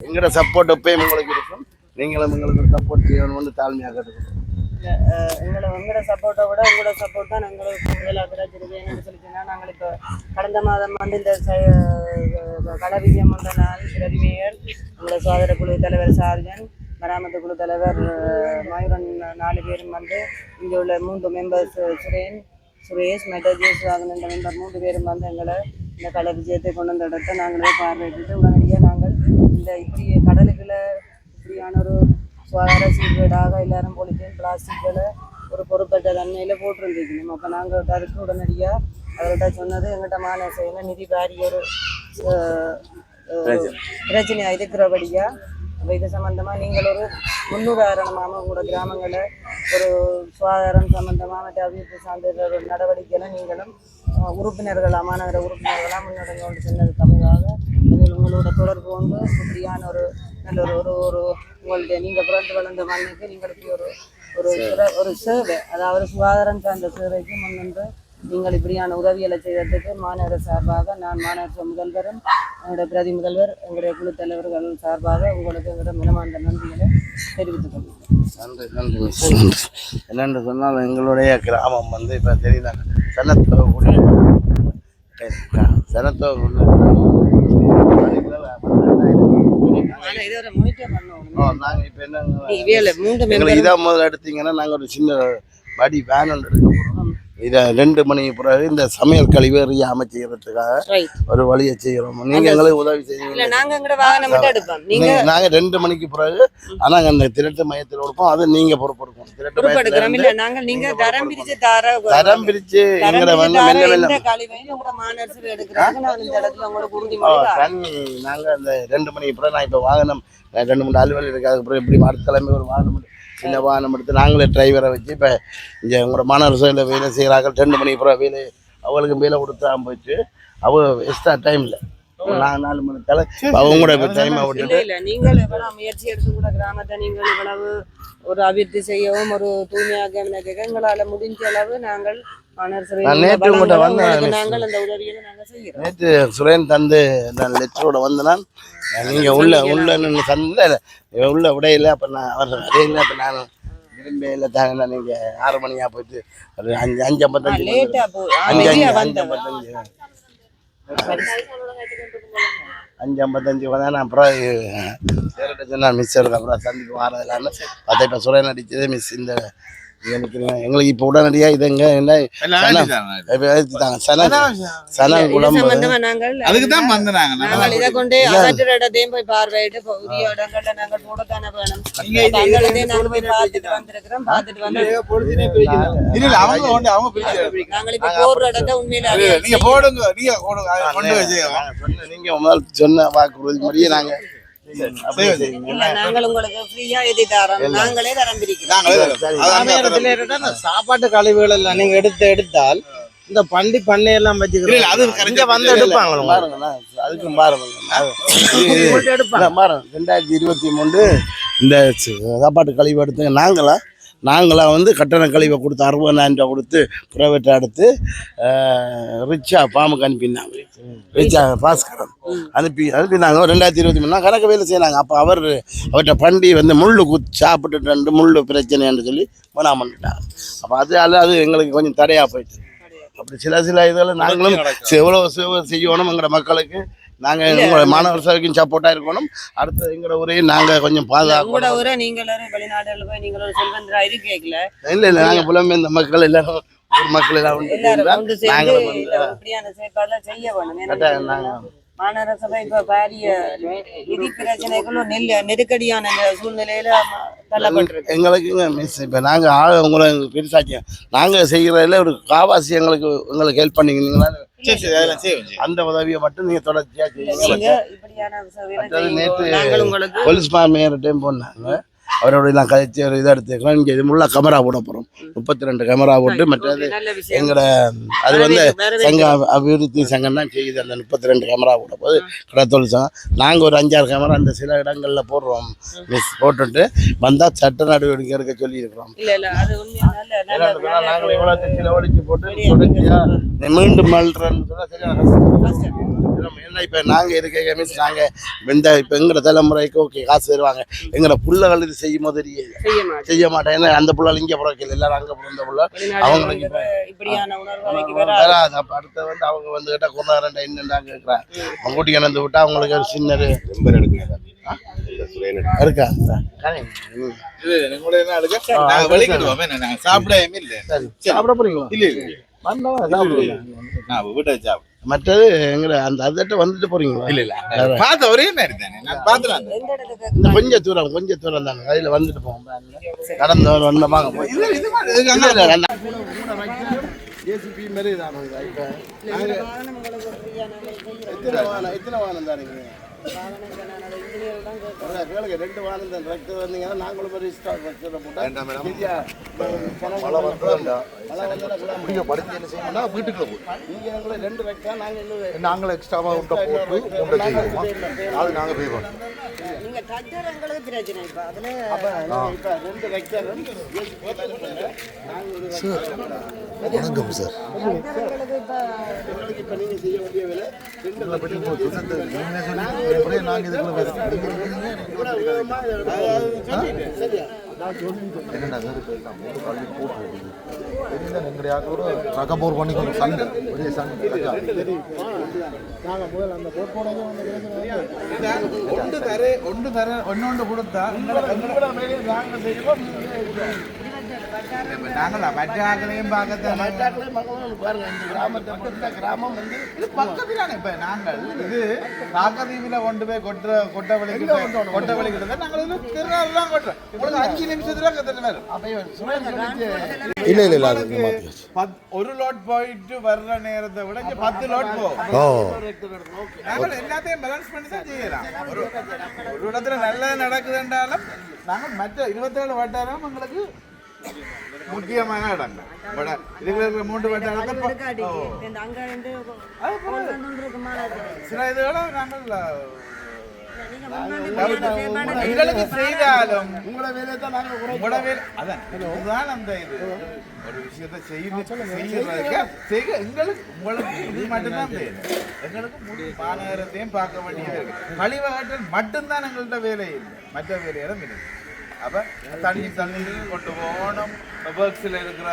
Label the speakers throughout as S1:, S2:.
S1: எங்களோட சப்போர்ட் எப்பயும் உங்களுக்கு இருக்கும். நீங்களும் எங்களுக்கு சப்போர்ட் செய்யணும்னு தாழ்மையாக கேட்டுக்கிறோம்
S2: எங்களோட எங்களை உங்களோட சப்போர்ட்டை விட உங்களோட சப்போர்ட் தான் எங்களுக்கு கூடுதலாக கிடைச்சிருக்கு என்னன்னு சொல்லி சொன்னால் நாங்கள் இப்போ கடந்த மாதம் வந்து இந்த களவிஜயம் வந்த நாள் பிரதி எங்களோட சோதர குழு தலைவர் சார்ஜன் மராமத்து குழு தலைவர் மயூரன் நாலு பேரும் வந்து இங்கே உள்ள மூன்று மெம்பர்ஸ் சுரேன் சுரேஷ் மெட்டஜேஸ் வாகன என்ற மெம்பர் மூன்று பேரும் வந்து எங்களை இந்த கள விஜயத்தை கொண்டு வந்த இடத்தை நாங்களே பார்வையிட்டு உடனடியாக நாங்கள் இல்லை இப்படி கடலுக்குள்ள இப்படியான ஒரு சுகாதார சீர்கேடாக எல்லாரும் பொலித்தீன் பிளாஸ்டிக்கில் ஒரு பொறுப்பற்ற தன்மையில் போட்டிருந்துக்கணும் அப்போ நாங்கள் அதுக்கு உடனடியாக அவர்கிட்ட சொன்னது எங்கிட்ட மாநசையில் நிதி பாரி பிரச்சனையாக இருக்கிறபடியா. அப்போ இது சம்மந்தமாக நீங்கள் ஒரு முன்னுதாரணமாக உங்களோட கிராமங்களை ஒரு சுகாதாரம் சம்மந்தமாக மற்ற அபிவிருத்தி சார்ந்த நடவடிக்கைகளை நீங்களும் அஹ், உறுப்பினர்களாக மாநகர உறுப்பினர்களாக முன்னெடுங்க கொண்டு சென்றதுக்கு அதில் உங்களோட தொடர்பு வந்து இப்படியான ஒரு நல்ல ஒரு ஒரு ஒரு உங்களுடைய நீங்கள் பிறந்து வளர்ந்த மண்ணுக்கு நீங்களுக்கு ஒரு ஒரு ஒரு சேவை. அதாவது சுகாதாரம் சார்ந்த சேவைக்கு முன்னின்று நீங்கள் இப்படியான உதவிகளை செய்வதற்கு மாநகர சார்பாக நான் மாநகர முதல்வரும் என்னுடைய பிரதி முதல்வர் எங்களுடைய குழு தலைவர்கள் சார்பாக உங்களுக்கு எங்களோட மனமார்ந்த நன்றிகளை தெரிவித்துக் கொள்கிறேன்.
S1: நன்றி நன்றி என்னென்று சொன்னால் எங்களுடைய கிராமம் வந்து இப்போ தெரியுதா? சனத்தோ சனத்தோ
S2: ஆனால் இதை ஒரு மொனிட்டர் பண்ணணும்
S1: நாங்கள் இப்போ என்ன இதாக முதல்ல எடுத்தீங்கன்னா நாங்கள் ஒரு சின்ன வடி வேன் ஒன்று எடுக்க போகிறோம் இதை ரெண்டு மணி பிறகு இந்த சமையல் கழிவு எறியாம செய்யறதுக்காக ஒரு வழியை செய்கிறோம். நீங்கள் எங்களுக்கு உதவி செய்வீங்க. நாங்கள் ரெண்டு மணிக்கு பிறகு ஆனால் அந்த திரட்டு மையத்தில் கொடுப்போம். அது நீங்கள் பொறுப்பெடுக்கணும். திரட்டு மையத்தில்
S2: தரம்
S1: பிரித்து எங்களை வந்து மெல்ல மெல்ல. தண்ணி நாங்கள் அந்த ரெண்டு மணிக்கு பிறகு நான் இப்போ வாகனம் ரெண்டு மூணு அலுவலர் இருக்கு அதுக்கு பிறகு எப்படி அடுத்த கிழமை ஒரு வாகனம் சின்ன வாகனம் எடுத்து நாங்களே டிரைவரை வச்சு இப்போ இங்கே உங்களோட சபையில் வேலை செய்கிறாங்க ரெண்டு மணிக்கு பிறகு வேலை அவளுக்கு வேலை கொடுத்தா போயிட்டு அவ எக்ஸ்ட்ரா டைமில் நாலு மணி தலை அவங்களோட டைமை
S2: இல்ல
S1: விட்டுட்டு
S2: இல்ல நீங்கள் எவ்வளவு முயற்சி எடுத்து கூட கிராமத்தை நீங்கள் இவ்வளவு ஒரு அபிவிருத்தி செய்யவும் ஒரு தூய்மையாக எங்களால முடிஞ்ச அளவு நாங்கள்
S1: நான் நேற்று உங்கள்கிட்ட வந்தேன். நேற்று சுரேன் தந்து நான் லெட்டரோட வந்தேன் நீங்கள் உள்ள உள்ள நின்று தந்த உள்ள விடையில அப்போ நான் அவர் அப்போ நான் விரும்பையில் தாங்க நீங்கள் ஆறு மணியாக போயிட்டு ஒரு அஞ்சு அஞ்சு ஐம்பத்தஞ்சு அஞ்சு அஞ்சு அஞ்சு ஐம்பத்தஞ்சு. அஞ்சு ஐம்பத்தஞ்சு வந்தா நான் அப்புறம் சேரட்ட சொன்னா மிஸ் எடுக்க அப்புறம் சந்திப்பு வரதில்லான்னு பார்த்தா இப்போ சுரேன் அடிச்சதே மிஸ் இந்த. எங்களுக்கு இப்போ உடனடியாக இது எங்க என்ன?
S2: நாங்கள்
S3: அதுக்கு தான் வந்து நாங்க
S2: நாங்கள் இதை கொண்டு அகற்ற இடத்தையும் போய் பார்வையிட்டு இப்போ உரிய இடங்கள்ல நாங்கள் போடத்தானே வேணும். தங்களதே நாங்கள் போய் பார்த்துட்டு வந்திருக்கிறோம் பார்த்துட்டு வந்து
S3: இல்ல இல்ல அவங்க கொண்டு அவங்க பிரிச்சு
S2: நாங்கள் இப்ப போடுற இடத்தை உண்மையில
S3: இல்ல, இல்ல, நீங்க போடுங்க நீங்க போடுங்க அதை கொண்டு வச்சு
S1: நாங்க சொன்ன- நீங்க முதல் சொன்ன வாக்குறுதி மாதிரியே
S2: நாங்கள்
S4: சாப்பாட்டு கழிவுகள் எல்லாம். நீங்க எடுத்து எடுத்தால் இந்த பண்டி பண்ணை எல்லாம்
S3: ஆ
S4: வந்து
S1: இல்ல, இல்ல,
S4: எடுப்பாங்க உங்க.
S1: பாருங்க நான் அதுக்கும் பாருங்க அது-
S4: உங்கள்ட்ட எடுப்பாங்க.
S1: இல்ல, பாருங்க ரெண்டாயிரத்தி இருபத்தி மூணு இந்த சாப்பாட்டு கழிவு எடுத்து நாங்களா நாங்களா வந்து கட்டண கழிவை கொடுத்து அறுபதாயிரம் ரூபா கொடுத்து ப்ரைவேட் எடுத்து ரிச்சா பாமுக்கு அனுப்பினாங்க. ரிச்சா பாஸ்கரன் அனுப்பி அனுப்பினாங்க. ரெண்டாயிரத்தி இருபத்தி மூணு கணக்கு வேலை செய்யறாங்க. அப்போ அவர் அவர்கிட்ட பண்டி வந்து முள்ளு குத்து சாப்பிட்டுட்டு ரெண்டு முள்ளு பிரச்சனைன்னு சொல்லி மனா பண்ணிட்டாங்க அப்போ அது அது அது எங்களுக்கு கொஞ்சம் தடையா போயிடுச்சு அப்படி சில சில இதில் நாங்களும் எவ்வளோ சேவை செய்யணும் எங்களோட மக்களுக்கு நாங்கள் உங்களோட மாணவர் சபைக்கும் சப்போர்ட்டாக இருக்கணும். அடுத்து எங்களோட ஊரையும் நாங்கள் கொஞ்சம்
S2: உங்களோட
S1: பாதுகாக்கணும்
S2: ஊரை நீங்களும் வெளிநாடுல போய் நீங்களும் செல்வந்தரா இருக்கீங்கள?
S1: இல்லை இல்லை நாங்கள் புலம்பெயர்ந்த மக்கள் எல்லாரும் ஊர் மக்கள் எல்லாம்
S2: எல்லாரும் இந்த செயற்பாடுலாம் செய்ய வேணும்.
S1: நாங்கள்
S2: மாநகர சபை இப்ப பாரிய நிதி பிரச்சனைகளும் நெல் நெருக்கடியான சூழ்நிலையில தள்ளப்பட்டிருக்கு.
S1: எங்களுக்கு மிஸ் இப்போ நாங்கள் ஆக உங்களை பெருசாக்கியம் நாங்கள் செய்கிறதுல ஒரு காவாசி எங்களுக்கு உங்களுக்கு ஹெல்ப் பண்ணிக்கிறீங்களா அந்த உதவியை மட்டும்
S2: நீங்க
S1: மற்றது
S2: செய்யுங்க.
S1: நேற்று போலீஸ் மேயர்கிட்டையும் போனாங்க. அவரோட எல்லாம் கழிச்சு ஒரு இதை எடுத்துக்கிறோம் இங்கே இது முள்ள கேமரா போட போகிறோம் முப்பத்தி ரெண்டு கேமரா போட்டு மற்றது எங்களோட அது வந்து சங்க அபி- அபிவிருத்தி சங்கம் தான் செய்யுது. அந்த முப்பத்தி ரெண்டு கேமரா போட போது கடத்தொழில் சங்கம். நாங்கள் ஒரு அஞ்சாறு கேமரா அந்த சில இடங்களில் போடுறோம். மிஸ் போட்டுட்டு வந்தால் சட்ட நடவடிக்கை எடுக்க சொல்லியிருக்கிறோம். நாங்கள் இவ்வளோ செலவழிச்சு போட்டு மீண்டும் மல்றன்னு சொன்னால். ஏன்னா இப்போ நாங்கள் இருக்க மிஸ் நாங்கள் இந்த இப்போ எங்களோட தலைமுறைக்கு ஓகே காசு தருவாங்க. எங்களோட புள்ளைகள் இது செய்யும் போது தெரியல.
S2: செய்ய மாட்டேன்.
S1: ஏன்னா அந்த புள்ள இங்கே பிறக்கல எல்லாரும் அங்கே பிறந்த புள்ள. அவங்களுக்கு வராது. அப்போ அடுத்து வந்து அவங்க வந்து கேட்டால் கொண்டு ரெண்டு கேட்குறாங்க அவங்க கூட்டி கிணந்து விட்டா அவங்களுக்கு ஒரு சின்ன ஒரு இருக்கா? ம்.
S3: இது உங்களை என்ன எடுக்க நாங்க வெளிக்கிடுவோம் என்ன நாங்க சாப்பிடவே இல்ல.
S1: சரி. சாப்பிட போறீங்களா?
S3: இல்ல.
S1: மற்றது எங்க அந்த அதட்ட வந்துட்டு போறீங்களா
S3: இல்ல இல்ல. பார்த்த ஒரே நேரம் தானே. நான்
S2: இடத்துக்கு?
S1: இந்த கொஞ்சம் தூரம் கொஞ்சம் தூரம் தானே. அதில் வந்துட்டு போவோம். நடந்து வந்த வாங்க போய்.
S3: இது இது மாதிரி இதுக்கு அங்க
S1: ஏசிபி மாதிரி தான் இப்போ
S2: வாகனம் உங்களுக்கு ஃப்ரீயான
S1: எத்தனை வாகனம் எத்தனை வாகனம் தானீங்க
S2: இன்ஜினியர் தான் கேட்கிறேன்
S1: கேளுங்க ரெண்டு வாகனம் தான். டிராக்டர் வந்தீங்கன்னா நாங்களும் ஒரு ஸ்டாக் வச்சுட்டு போட்டோம்
S5: வேண்டாம் மேடம்.
S1: சரியா?
S5: மழை வந்தா
S1: மழை வந்தா
S5: நீங்க படிச்சு என்ன செய்யணும்னா வீட்டுக்குள்ள போய்.
S1: நீங்க எங்களை ரெண்டு வைக்கா நாங்கள் இன்னும்
S5: நாங்களே எக்ஸ்ட்ராவா உண்டை போட்டு உண்டை செய்வோமா? அது நாங்க பண்ணோம்
S2: நீங்க டச்சர் எங்களுக்கு பிரச்சனை இப்ப. அதுல
S1: இப்போ ரெண்டு வைக்கிறோம்
S5: வணக்கம் சார்.
S2: இப்ப
S1: நீங்கள் செய்ய வேண்டிய வேலை ரெண்டு
S5: நாங்க இதுக்குள்ள என்னடா சார் இப்போ நான் கல்வி போட்டு போகுது தெரியல எங்களுடைய ஆட்டோட பண்ணி கொஞ்சம் சண்டை பெரிய சண்டை
S3: ஒன்று தர ஒன்று தர ஒன்னொன்று கொடுத்தா மற்ற ஆக்களையும் பார்க்கத்தான்
S1: மற்றாக்களே மக்களும் பாருங்க இந்த கிராமத்தை பொறுத்த கிராமம் வந்து
S3: இது பக்கத்திலான இப்ப நாங்கள் இது காக்கதீவில கொண்டு போய் கொட்ட கொட்ட வலிக்கிட்ட கொட்ட வலிக்கிட்ட நாங்கள் இது திருநாள் கொட்டுறோம். உங்களுக்கு அஞ்சு நிமிஷத்துல கத்துட்டு வரும்.
S5: இல்ல இல்ல இல்ல அது இங்க மாத்தியாச்சு
S3: பத்- ஒரு லோட் போயிட்டு வர்ற நேரத்தை விட இங்க பத்து லோட் போகும். நாங்கள் எல்லாத்தையும் பேலன்ஸ் பண்ணி தான் செய்யலாம். ஒரு ஒரு இடத்துல நல்லது நடக்குதுன்றாலும் நாங்கள் மற்ற இருபத்தேழு வட்டாரம் எங்களுக்கு முக்கியமான இடங்கள் பட் இதுல இருக்கிற மூன்று வட்டாரத்தை சில இதுகளை நாங்கள் எங்களுக்கு செய்தாலும்
S1: உங்களோட வேலையை தான் நாங்கள் குறை
S3: உங்களோட வேலை அதான். இதுதான் அந்த இது. ஒரு விஷயத்தை செய்து செய்யறதுக்கு செய்ய எங்களுக்கு உங்களுக்கு இது மட்டும்தான் வேலை. எங்களுக்கு முழு மாநகரத்தையும் பார்க்க வேண்டியது இருக்கு. கழிவகற்றல் மட்டும்தான் எங்கள்கிட்ட வேலை இல்லை. மற்ற வேலையெல்லாம் இல்லை. அப்ப தண்ணி தண்ணி கொண்டு போகணும் ஒர்க்ஸில் இருக்கிற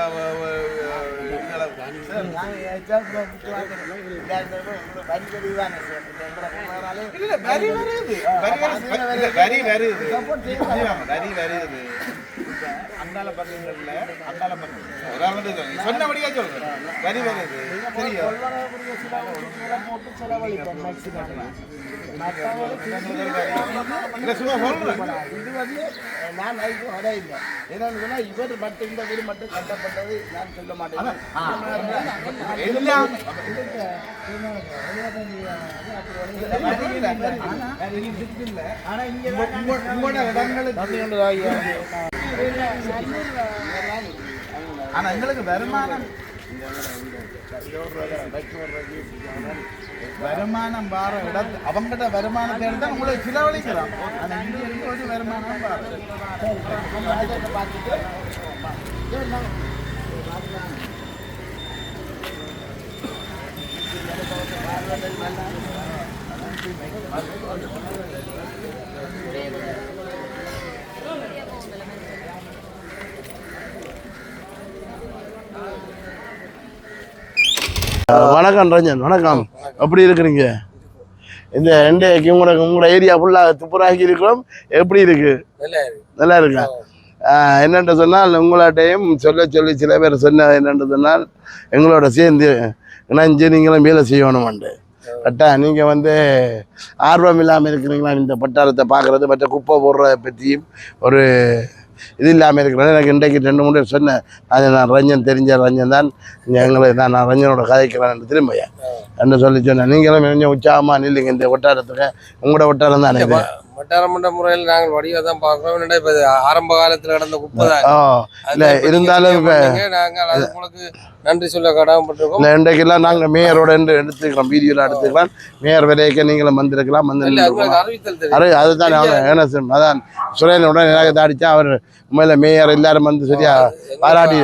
S3: வரி வருது. வரி வருது. வரி வருது. அந்தாள பக்கங்கள்ல, அந்தாள பக்கம். உதாரணத்துக்கு சொல்றேன். வரி வருது. சரியா? இல்ல, சும்மா சொல்றேன்.
S1: இது வந்து நான் அதுக்கு வர இல்லை என்னன்னு சொன்னா இவர் மட்டும் இந்த வீடு மட்டும் கட்டப்பட்டது நான் சொல்ல மாட்டேன்
S3: ஆனா இங்க உங்களோட இடங்களுக்கு ஆனா எங்களுக்கு வருமானம் வருமானம் பார இடத்து அவங்ககிட்ட வருமானத்தை எடுத்தால் உங்களை செலவழிக்கலாம் ஆனால் இங்கே இருந்து ஒரு வருமானம் பாரு.
S1: வணக்கம் ரஞ்சன் வணக்கம். எப்படி இருக்கிறீங்க? இந்த ரெண்டு உங்களோட உங்களோட ஏரியா ஃபுல்லாக துப்புராக்கி இருக்கிறோம். எப்படி இருக்கு? நல்லா இருக்கா. என்னென்று சொன்னால் உங்கள்கிட்டையும் சொல்ல சொல்லி சில பேர் சொன்ன என்னென்று சொன்னால் எங்களோட சேர்ந்து இணைஞ்சு நீங்களும் வேலை செய்யணுமெண்டு கரெக்டா? நீங்கள் வந்து ஆர்வம் இல்லாமல் இருக்கிறீங்களா? இந்த பட்டாளத்தை பார்க்குறது மற்ற குப்பை போடுறத பற்றியும் ஒரு இது இல்லாமல் இருக்கிறது. எனக்கு இன்றைக்கு ரெண்டு மூணு பேர் சொன்னேன். அது நான் ரஞ்சன் தெரிஞ்ச ரஞ்சன் தான். எங்களை நான் நான் ரஞ்சனோட கதைக்கிறேன் திரும்பியா என்று சொல்லி சொன்னேன். நீங்களும் கொஞ்சம் உற்சாகமாக நில்லுங்க இந்த வட்டாரத்துக்கு. உங்களோட வட்டாரம் தானே இது
S6: வட்டாரமன்ற முறையில் நாங்கள் வடிவா தான் பார்க்கிறோம். இப்ப ஆரம்ப காலத்துல நடந்த குப்பை தான்.
S1: இல்ல, இருந்தாலும்.
S6: நாங்கள் அது உங்களுக்கு நன்றி சொல்ல கடமைப்பட்டிருக்கோம்.
S1: இன்றைக்கெல்லாம் நாங்கள் மேயரோட இருந்து எடுத்துக்கிறோம். வீடியோவில் எடுத்துக்கலாம். மேயர் வரைக்கும் நீங்களும் வந்திருக்கலாம் வந்து அரு அதுதான் என்ன அதான் சுரேனுடன் எனக்கு அடிச்சா அவர் உண்மையில மேயர் எல்லாரும் வந்து சரியா பாராட்டி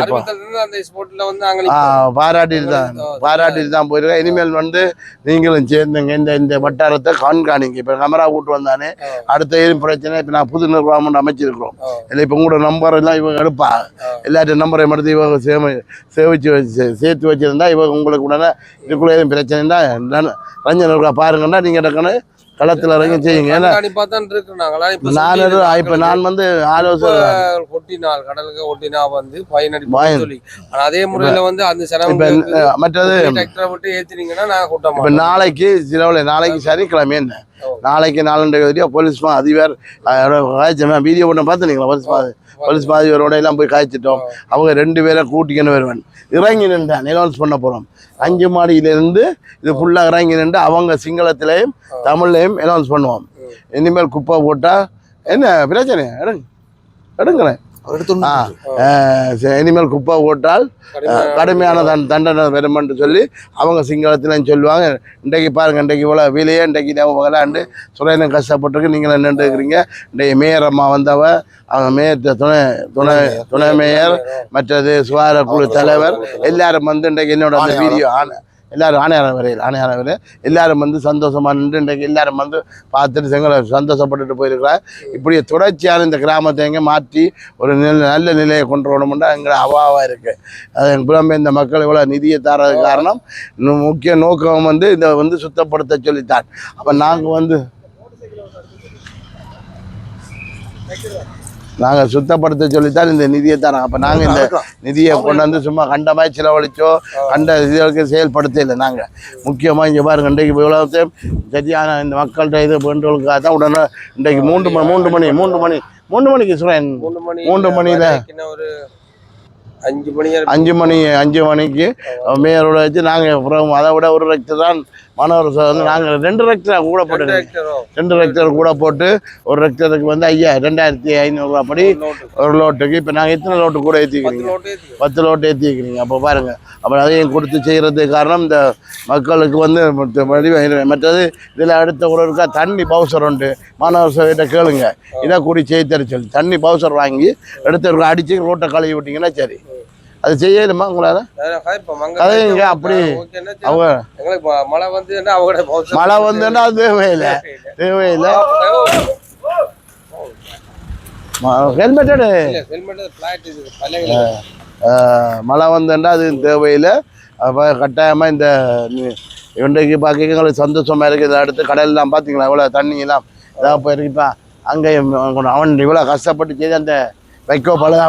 S1: பாராட்டிட்டு தான் பாராட்டிட்டு தான் போயிருக்கேன் இனிமேல் வந்து நீங்களும் சேர்ந்துங்க. இந்த இந்த வட்டாரத்தை கண்காணிங்க. இப்போ கமரா கூட்டு வந்தானே அடுத்த ஏதும் பிரச்சனை இப்போ நான் புது நிர்வாகம் அமைச்சிருக்கிறோம். இல்லை இப்போ உங்களோட நம்பர் எல்லாம் இவங்க எடுப்பா. எல்லாத்தையும் நம்பரை எடுத்து இவங்க சேமி சேமிச்சு வச்சு சேர்த்து வச்சிருந்தா இவங்க உங்களுக்கு உடனே இதுக்குள்ள எதுவும் பிரச்சனை இருந்தால் ரஞ்சன் இருக்கா பாருங்கன்னா நீங்கள் டக்குன்னு களத்தில் இறங்கி செய்யுங்க. ஏன்னா
S6: இப்ப
S1: நான் இப்போ நான் வந்து ஆலோசனை
S6: ஒட்டினால் கடலுக்கு ஒட்டினா வந்து ஃபைன்
S1: Fine.
S6: அடிப்போம் சொல்லி. ஆனா அதே முறையில வந்து அந்த
S1: இப்போ
S6: செலவு
S1: மற்றது
S6: டிராக்டரை விட்டு ஏத்தினீங்கன்னா நாங்க கூட்ட
S1: இப்போ
S6: மாட்டோம்
S1: நாளைக்கு சிலவில் நாளைக்கு சனிக்கிழமை என்ன. நாளைக்கு நாலு வரையா போலீஸ் மா அதிபர் காய்ச்சல் வீடியோ பண்ண பார்த்துனீங்களா போலீஸ் மா போலீஸ் மா அதிபரோட எல்லாம் போய் காய்ச்சிட்டோம். அவங்க ரெண்டு பேரை கூட்டிக்கணும் வருவேன். இறங்கி நின்றேன். அனௌன்ஸ் பண்ண போகிறோம் அஞ்சு மாடியிலிருந்து இது ஃபுல்லாக இறங்கி நின்று அவங்க சிங்களத்திலையும் தமிழ்லையும் அனௌன்ஸ் பண்ணுவோம். இனிமேல் குப்பை போட்டால் என்ன பிரச்சனை எடுங்க. எடுங்களேன். இனிமேல் குப்பை போட்டால் கடுமையான தண் தண்டனை வரும் என்று சொல்லி அவங்க சிங்களத்திலும் சொல்லுவாங்க. இன்றைக்கு பாருங்க இன்றைக்கு இவ்வளோ விலையே இன்றைக்கு விளையாண்டு சுரேனம் கஷ்டப்பட்டிருக்கு. நீங்கள் என்னென்று இருக்கிறீங்க இன்றைக்கு மேயர் அம்மா வந்தவ அவங்க மேயர் துணை துணை துணை மேயர் மற்றது சுகாதார குழு தலைவர் எல்லாரும் வந்து இன்றைக்கு என்னோட அந்த வீடியோ ஆன எல்லாரும் ஆணையாரம் வரையில் ஆணையாரம் வரையில் எல்லாரும் வந்து சந்தோஷமாக நின்று இன்றைக்கு எல்லோரும் வந்து பார்த்துட்டு செங்கலை சந்தோஷப்பட்டுட்டு போயிருக்கிறார். இப்படி தொடர்ச்சியான இந்த கிராமத்தை எங்கே மாற்றி ஒரு நல்ல நல்ல நிலையை கொண்டு வரணும்னா எங்களை அவாவாக இருக்குது அது எங்கள் புலம்பெயர்ந்த மக்கள் இவ்வளோ நிதியை தரது காரணம் இன்னும் முக்கிய நோக்கம் வந்து இதை வந்து சுத்தப்படுத்த சொல்லித்தான். அப்போ நாங்கள் வந்து நாங்கள் சுத்தப்படுத்த சொல்லித்தான் இந்த நிதியை தரோம். அப்போ நாங்கள் இந்த நிதியை கொண்டு வந்து சும்மா கண்டமாய் செலவழிச்சோ கண்ட இதுகளுக்கு செயல்படுத்த இல்லை நாங்கள் முக்கியமாக இங்கே பாருங்க இன்றைக்கு இவ்வளோத்தையும் சரியான இந்த மக்கள்கிட்ட இது பண்ணுறதுக்காக தான் உடனே இன்றைக்கு மூன்று மணி மூன்று மணி மூன்று மணி மூன்று மணிக்கு சுரேன்
S6: மூணு மணி
S1: மூன்று மணியில
S6: அஞ்சு மணி
S1: அஞ்சு மணி அஞ்சு மணிக்கு மேயரோட வச்சு நாங்கள் அப்புறம் அதை விட ஒரு ரெக்டர் தான் மாணவர் ச- வந்து நாங்கள் ரெண்டு ரெக்டர் கூட போட்டு ரெண்டு ரெக்டர் கூட போட்டு ஒரு ரெக்டருக்கு வந்து ஐயா ரெண்டாயிரத்தி ஐநூறுரூவா படி ஒரு லோட்டுக்கு இப்போ நாங்கள் எத்தனை லோட்டு கூட ஏற்றிக்கிறீங்க பத்து லோட்டு ஏற்றிக்கிறீங்க அப்போ பாருங்க. அப்புறம் அதையும் கொடுத்து செய்கிறதுக்கு காரணம் இந்த மக்களுக்கு வந்து மற்றது இதில் அடுத்த ஒரு இருக்கா தண்ணி பவுசர் உண்டு. மாணவர் சபையிட்ட கேளுங்க. இதை கூடி செய்து தர சொல்லி. தண்ணி பவுசர் வாங்கி எடுத்து அடித்து ரோட்டை கழுவி விட்டீங்கன்னா சரி. அது செய்யலுமா உங்களால்? கதைங்க அப்படி அவங்க
S6: மழை வந்து
S1: மழை வந்துன்னா அது தேவையில்லை. தேவையில்லை. ஆஹ் மழை வந்தேன்டா அது தேவையில்லை. அப்போ கட்டாயமாக இந்த இன்றைக்கு பார்க்க எங்களுக்கு சந்தோஷமாக இருக்குது அடுத்து கடல்லாம் பார்த்தீங்களா இவ்வளோ தண்ணியெல்லாம் இதாக போயிருக்குப்பா. அங்கேயும் அவன் இவ்வளோ கஷ்டப்பட்டு செய்து அந்த வைக்கோ
S6: பழைய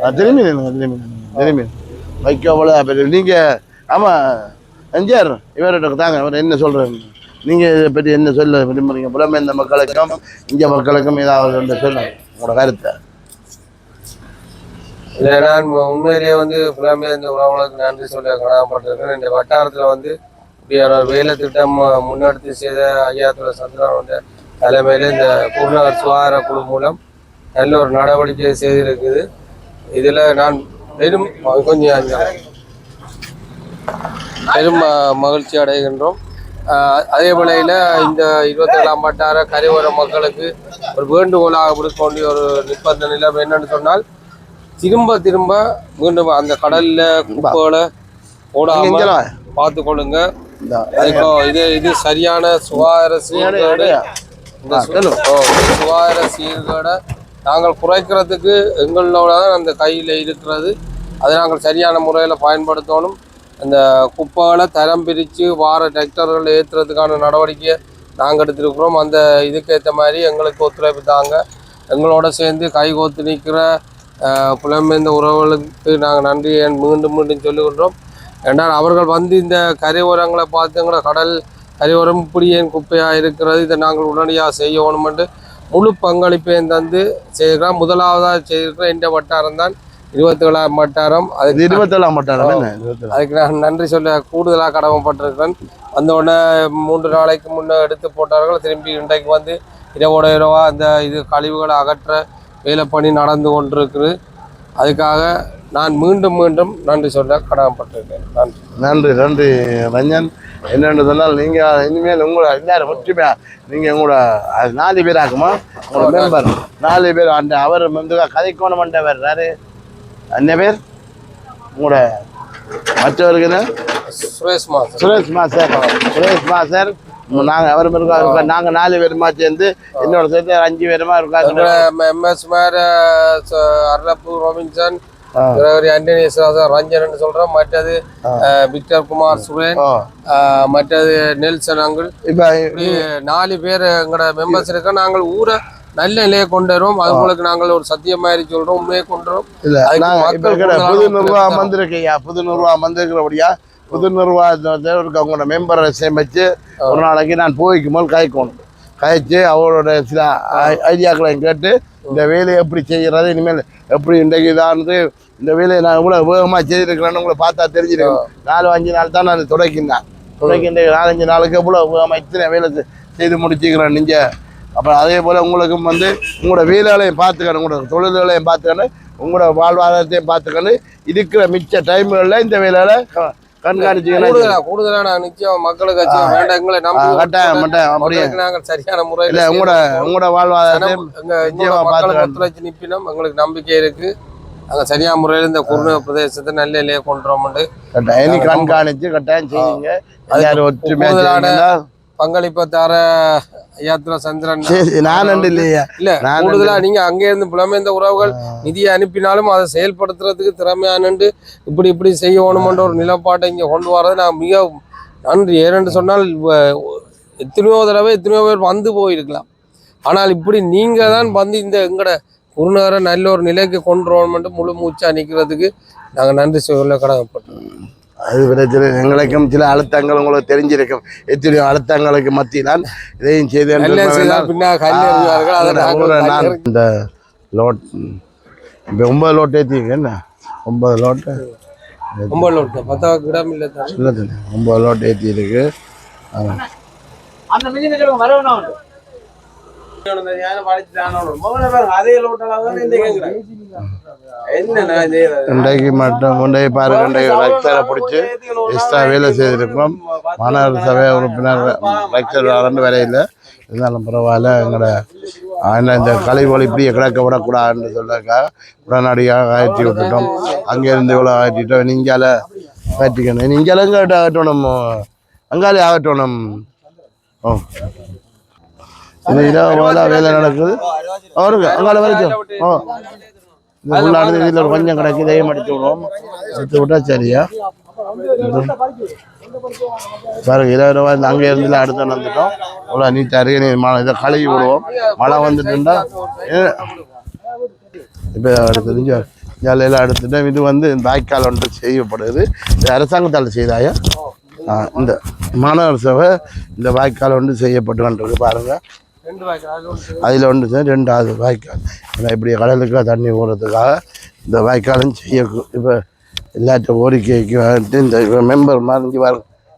S1: அது திரும்பி திரும்பி திரும்பி வைக்கோ பழுதாக போயிடுச்சு நீங்கள் ஆமாம் எம்ஜிஆர் இவர்கிட்ட தாங்க அவர் என்ன சொல்கிறாரு நீங்கள் இதை பற்றி என்ன சொல்ல விரும்புறீங்க? புலம்பெயர்ந்த மக்களுக்கும் இங்கே மக்களுக்கும் ஏதாவது ஒன்று சொல்லுங்க உங்களோட கருத்தை.
S6: இல்ல, நான் உண்மையிலேயே வந்து புலம்பெயர் இந்த உறவுகளுக்கு நன்றி சொல்ல கடமைப்பட்டிருக்கேன் இந்த வட்டாரத்துல வந்து இப்படி வேலை திட்டம் முன்னெடுத்து செய்த ஐயாத்துல சந்திரனோட தலைமையில இந்த பூர்ணவர் சுகாதார குழு மூலம் நல்ல ஒரு நடவடிக்கை செய்திருக்குது. இதுல நான் பெரும் கொஞ்சம் பெரும் மகிழ்ச்சி அடைகின்றோம். அதே வேளையில இந்த இருபத்தேழாம் வட்டார கரையோர மக்களுக்கு ஒரு வேண்டுகோளாக விடுக்கொண்டிய ஒரு நிர்பந்த நிலைமை என்னன்னு சொன்னால் திரும்ப திரும்ப மீண்டும் அந்த கடல்ல குப்பைகளை போடாம
S1: இங்கே
S6: பார்த்து கொள்ளுங்க. இது இது சரியான சுகாதார சீர்கேடு. இந்த சுகாதார சீர்கேடை நாங்கள் குறைக்கிறதுக்கு எங்களோட தான் அந்த கையில் இருக்கிறது. அதை நாங்கள் சரியான முறையில் பயன்படுத்தணும். அந்த குப்பைகளை தரம் பிரித்து வார டிராக்டர்கள் ஏற்றுறதுக்கான நடவடிக்கையை நாங்கள் எடுத்திருக்கிறோம். அந்த இதுக்கேற்ற மாதிரி எங்களுக்கு ஒத்துழைப்பு தாங்க எங்களோட சேர்ந்து கை கோத்து நிற்கிற புலம்பெயர்ந்த உறவுகளுக்கு நாங்கள் நன்றி. மீண்டும் மீண்டும் சொல்லுகின்றோம். என்றால் அவர்கள் வந்து இந்த கரையோரங்களை பார்த்து எங்களை கடல் கரையோரம் இப்படி ஏன் குப்பையாக இருக்கிறது? இதை நாங்கள் உடனடியாக செய்யணும் என்று முழு பங்களிப்பையும் தந்து செய்திருக்கிறோம் முதலாவதாக செய்திருக்கிற இந்த வட்டாரம் தான் இருபத்தேழாம் வட்டாரம்.
S1: இது
S6: அதுக்கு
S1: இருபத்தேழாம் மட்டாரம் என்ன இருபத்தேழாம்.
S6: அதுக்கு நான் நன்றி சொல்ல கூடுதலாக கடமைப்பட்டிருக்கிறேன். வந்த உடனே மூன்று நாளைக்கு முன்னே எடுத்து போட்டார்கள். திரும்பி இன்றைக்கு வந்து இரவோட இரவா அந்த இது கழிவுகளை அகற்ற வேலை பணி நடந்து கொண்டிருக்குது. அதுக்காக நான் மீண்டும் மீண்டும் நன்றி சொல்ல கடமைப்பட்டிருக்கேன். நன்றி.
S1: நன்றி நன்றி ரஞ்சன். என்னென்னு சொன்னால் நீங்கள் இனிமேல் உங்களோட எல்லாரும் ஒற்றுமையா நீங்கள் உங்களோட நாலு பேர் ஆகுமா? உங்களோட மெம்பர் நாலு பேர் அந்த அவர் வந்து கதைக்கோணம் மண்டவர் யாரு? அன்ன பேர்? உங்களோட மற்றவருக்கு என்ன?
S6: Suresh master
S1: Suresh master Suresh master நாங்கள் அவர் இருக்கோம் நாங்கள் நாலு பேருமா சேர்ந்து என்னோட சேர்த்து அஞ்சு பேருமா இருக்காங்க
S6: எம்எஸ் மேர அர்லப்பு ரோபின்சன். கிரகரி ஆண்டனி ரஞ்சன் சொல்றோம். மற்றது விக்டர் குமார் சுரேன் மற்றது நெல்சன் அங்குள்
S1: இப்போ
S6: இப்படி நாலு பேர் எங்களோட மெம்பர்ஸ் இருக்க நாங்கள் ஊரை நல்ல நிலையை கொண்டு வருவோம். அது உங்களுக்கு நாங்கள் ஒரு சத்தியம் மாதிரி சொல்றோம் உண்மையை கொண்டு வரோம்
S1: புது நிர்வாகம். வந்திருக்கையா புது நிர்வாகம் வந்திருக்கிறபடியா புது நிர்வாகத்தில் இருக்க அவங்களோட மெம்பரை சேமிச்சு ஒரு நாளைக்கு நான் போய்க்கும் போது கதைக்கணும் கதைச்சு அவரோட சில ஐ- ஐடியாக்களையும் கேட்டு இந்த வேலையை எப்படி செய்கிறது இனிமேல் எப்படி இன்றைக்கு இதானது இந்த வேலையை நான் இவ்வளோ வேகமாக செய்திருக்கிறேன்னு உங்களை பார்த்தா தெரிஞ்சிருக்கேன் நாலு அஞ்சு நாள் தான் நான் தொடக்கினேன். தொடக்கின்ற நாலஞ்சு நாளுக்கு இவ்வளோ வேகமாக இத்தனை வேலை செய்து முடிச்சுக்கிறேன் நீங்கள் அப்புறம் அதே போல் உங்களுக்கும் வந்து உங்களோட வேலைகளையும் பார்த்துக்கணும் உங்களோட தொழில்களையும் பார்த்துக்கணும் உங்களோட வாழ்வாதாரத்தையும் பார்த்துக்கணும். இருக்கிற மிச்ச டைம்களில் இந்த வேலைகளை க- கண்காணிச்சிக்கணும்
S6: கூடுதலா கூடுதலா நான் நிச்சயம் மக்களுக்கு வேண்டாம் எங்களை
S1: கட்டாயம்
S6: நாங்கள் சரியான முறையில்
S1: உங்களோட பார்த்துக்கணும்.
S6: ஒத்துழைச்சு நிப்பினோம். எங்களுக்கு நம்பிக்கை இருக்கு. நாங்கள் சரியான முறையில் இந்த குறுநில பிரதேசத்தை நல்ல நிலையை கொண்டு வரோம்னு
S1: கட்டாயம் கண்காணிச்சு கட்டாயம் செய்யுங்க செய்யுங்களா?
S6: பங்களிப்பை தர யாத்ரா சந்திரன்.
S1: சரி நான் நண்டு இல்லையா.
S6: இல்ல கூடுதலா நீங்க அங்கே இருந்து புலமைந்த உறவுகள் நிதியை அனுப்பினாலும் அதை செயல்படுத்துறதுக்கு திறமையானண்டு இப்படி இப்படி செய்யணுமென்ற ஒரு நிலப்பாட்டை இங்க கொண்டு வரது நான் மிக நன்றி. ஏனென்று சொன்னால் எத்தனையோ தடவை எத்தனையோ பேர் வந்து போயிருக்கலாம். ஆனால் இப்படி நீங்க தான் வந்து இந்த எங்கட குருநகரை நல்ல ஒரு நிலைக்கு கொண்டு வரணும்னு முழு மூச்சா நிக்கிறதுக்கு நாங்க நன்றி சொல்ல கடமைப்பட்டோம்
S1: அது பிரச்சனை எங்களுக்கும் சில அழுத்தங்கள் உங்களுக்கு தெரிஞ்சிருக்கும். எத்தனையோ அழுத்தங்களுக்கு மத்தியினால் இதையும் செய்து இந்த லோட் இப்போ ஒன்பது லோட் ஏற்றிங்க என்ன? ஒன்பது லோட்டு
S6: ரொம்ப லோட் பத்தாவது இடம் இல்லை தான்?
S1: இல்லை தானே ஒன்பது லோட் ஏற்றி இருக்கு
S4: அந்த மிஷினை சொல்லுங்க வரவனா உண்டு அதே லோட்டலாக என்ன
S1: இன்றைக்கு மட்டும் கொண்டே பாருங்க இன்றைக்கு லெக்சரை பிடிச்சி எக்ஸ்ட்ரா வேலை செய்திருக்கோம். மாநகர சபை உறுப்பினர் லெக்சர் ரெண்டு வரையில் இருந்தாலும் பரவாயில்ல எங்களோட ஆனால் இந்த கலைவொலி இப்படியே கிடக்க விடக்கூடாதுன்னு சொல்லக்காக உடனடியாக அகற்றி விட்டுட்டோம். அங்கேருந்து இவ்வளோ அகற்றிட்டோம் நீங்கால அகற்றிக்கணும் நீங்களும் எங்கிட்ட அகற்றணும் அங்காலே ஆகட்டணும் ஓ. இது இரவு வேலை நடக்குது. அவருக்கு அங்கால வரைக்கும். ஓ. இது உள்ளானது இதில் ஒரு கொஞ்சம் கிடக்கு இதையும் அடிச்சு விடுவோம். எடுத்து விட்டா சரியா. பாருங்க இருபது ரூபாய் இந்த அங்கே இருந்து அடுத்து வந்துட்டோம். இவ்வளோ நீட்டாக இருக்கு. நீ மழை இதை கழுவி விடுவோம். மழை வந்துட்டுண்டா. இப்போ அடுத்தது இங்கே ஜாலையில் எடுத்துட்டோம் இது வந்து இந்த வாய்க்கால் ஒன்று செய்யப்படுது. இது அரசாங்கத்தால் செய்தாயா? இந்த மாநகர சபை இந்த வாய்க்கால் ஒன்று செய்யப்பட்டு கொண்டிருக்கு பாருங்கள்
S6: ரெண்டு வாய்க்கால்
S1: அதில் ஒன்று சார் ரெண்டாவது வாய்க்கால். ஏன்னா இப்படி கடலுக்கு தண்ணி போடுறதுக்காக இந்த வாய்க்காலும் செய்ய இப்போ எல்லாத்த கோரிக்கைக்கு வந்துட்டு இந்த மெம்பர் மாதிரி வர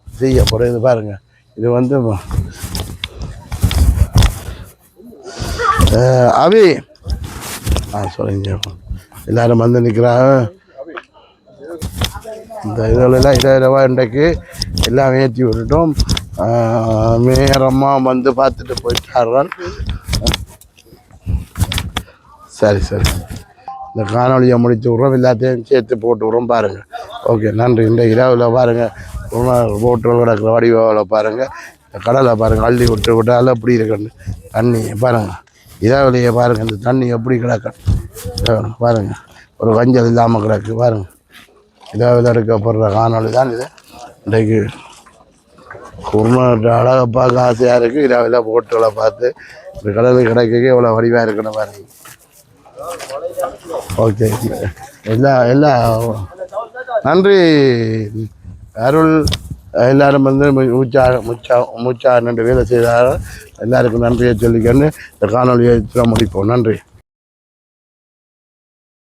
S1: செய்யப்படுது பாருங்கள் இது வந்து அபி. ஆ சொல்லுங்க எல்லாரும் வந்து நிற்கிறாங்க இந்த இதெல்லாம் இருபது ரூபாய் இன்றைக்கு எல்லாம் ஏற்றி விட்டுட்டோம். நேரமாக வந்து பார்த்துட்டு போயிட்டார்கள் சரி சரி. இந்த காணொலியை முடித்து விட்றோம். எல்லாத்தையும் சேர்த்து போட்டு விட்றோம் பாருங்கள் ஓகே நன்றி. இந்த இரவில் பாருங்கள் போட்டுகள் கிடக்கிற வடிவாவில் பாருங்கள் இந்த கடலை பாருங்கள் அள்ளி விட்டு விட்டால் எப்படி இருக்குன்னு. தண்ணி பாருங்கள் இரவுலையே பாருங்கள் இந்த தண்ணி எப்படி கிடக்கு. பாருங்கள் ஒரு வஞ்சல் இல்லாமல் கிடக்கு பாருங்கள் இரவில் எடுக்கப்படுற காணொளி தான் இது. இன்றைக்கு குருமாட்ட அழகை பார்க்க ஆசையாக இருக்குது இரவில் போட்டுகளை பார்த்து இந்த கடலுக்கு கிடைக்க இவ்வளோ வடிவாக இருக்கணும் பாருங்க. ஓகே. எல்லாம் எல்லாம் நன்றி. அருள். எல்லாரும் வந்து மூச்சா மூச்சா மூச்சா நன்றி வேலை செய்தார் எல்லாருக்கும் நன்றியை சொல்லிக்கொண்டு இந்த காணொலியை முடிப்போம். நன்றி.